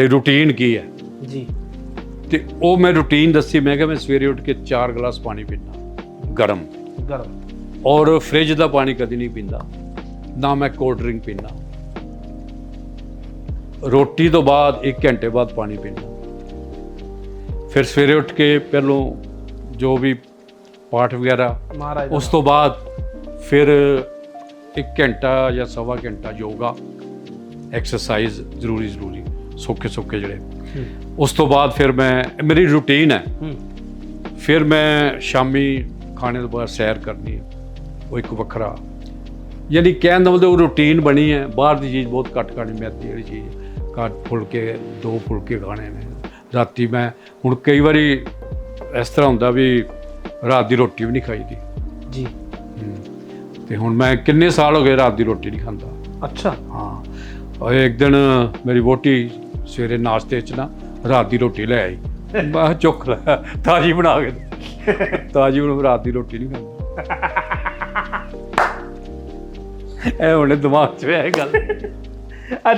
ਤੁਹਾਡੇ ਰੂਟੀਨ ਕੀ ਹੈ? ਜੀ। ਤੇ ਉਹ ਮੈਂ ਰੂਟੀਨ ਦੱਸੀ ਮੈਂ ਕਿਹਾ ਮੈਂ ਸਵੇਰੇ ਉੱਠ ਕੇ 4 ਗਲਾਸ ਪਾਣੀ ਪੀਂਦਾ ਗਰਮ। ਗਰਮ। ਔਰ ਫ੍ਰਿਜ ਦਾ ਪਾਣੀ ਕਦੀ ਨਹੀਂ ਪੀਂਦਾ ਨਾ ਮੈਂ ਕੋਲਡ ਡਰਿੰਕ ਪੀਂਦਾ। ਰੋਟੀ ਤੋਂ ਬਾਅਦ 1 ਘੰਟੇ ਬਾਅਦ ਪਾਣੀ ਪੀਂਦਾ। ਫਿਰ ਸਵੇਰੇ ਉੱਠ ਕੇ ਪਹਿਲੋਂ ਜੋ ਵੀ ਪਾਠ ਵਗੈਰਾ ਮਹਾਰਾਜ ਉਸ ਤੋਂ ਬਾਅਦ ਫਿਰ 1 ਘੰਟਾ ਜਾਂ ਸਵਾ ਘੰਟਾ ਯੋਗਾ ਐਕਸਰਸਾਈਜ਼ ਜ਼ਰੂਰੀ ਜ਼ਰੂਰੀ ਸੌਖੇ ਸੌਖੇ ਜਿਹੜੇ। ਉਸ ਤੋਂ ਬਾਅਦ ਫਿਰ ਮੈਂ ਮੇਰੀ ਰੂਟੀਨ ਹੈ। ਫਿਰ ਮੈਂ ਸ਼ਾਮੀ ਖਾਣੇ ਤੋਂ ਬਾਅਦ ਸੈਰ ਕਰਨੀ ਹੈ। ਉਹ ਇੱਕ ਵੱਖਰਾ। ਯਾਨੀ ਕਹਿਣ ਦਾ ਮਤਲਬ ਉਹ ਰੂਟੀਨ ਬਣੀ ਹੈ। ਬਾਹਰ ਦੀ ਚੀਜ਼ ਬਹੁਤ ਘੱਟ ਖਾਣੀ ਮੈਦੀ ਵਾਲੀ ਚੀਜ਼। ਘੱਟ ਫੁਲਕੇ ਦੋ ਫੁਲਕੇ ਖਾਣੇ ਨੇ। ਰਾਤੀ ਮੈਂ ਹੁਣ ਕਈ ਵਾਰੀ ਇਸ ਤਰ੍ਹਾਂ ਹੁੰਦਾ ਵੀ ਰਾਤ ਦੀ ਰੋਟੀ ਵੀ ਨਹੀਂ ਖਾਈਦੀ। ਜੀ। ਤੇ ਹੁਣ ਮੈਂ ਕਿੰਨੇ ਸਾਲ ਹੋ ਗਏ ਰਾਤ ਦੀ ਰੋਟੀ ਨਹੀਂ ਖਾਂਦਾ। ਅੱਛਾ। ਹਾਂ। ਇੱਕ ਦਿਨ ਮੇਰੀ ਵੋਟੀ ਸਵੇਰੇ ਨਾਸ਼ਤੇ 'ਚ ਨਾ ਰਾਤ ਦੀ ਰੋਟੀ ਲੈ ਆਈ। ਮੈਂ ਚੁੱਕ ਲੈ, ਤਾਜੀ ਬਣਾ ਕੇ ਤਾਜੀ ਹੁਣ ਰਾਤ ਦੀ ਰੋਟੀ ਨਹੀਂ ਖਾਂਦਾ। ਇਹ ਹੁਣੇ ਦਿਮਾਗ 'ਚ ਇਹ ਗੱਲ। ਅੱਛਾ।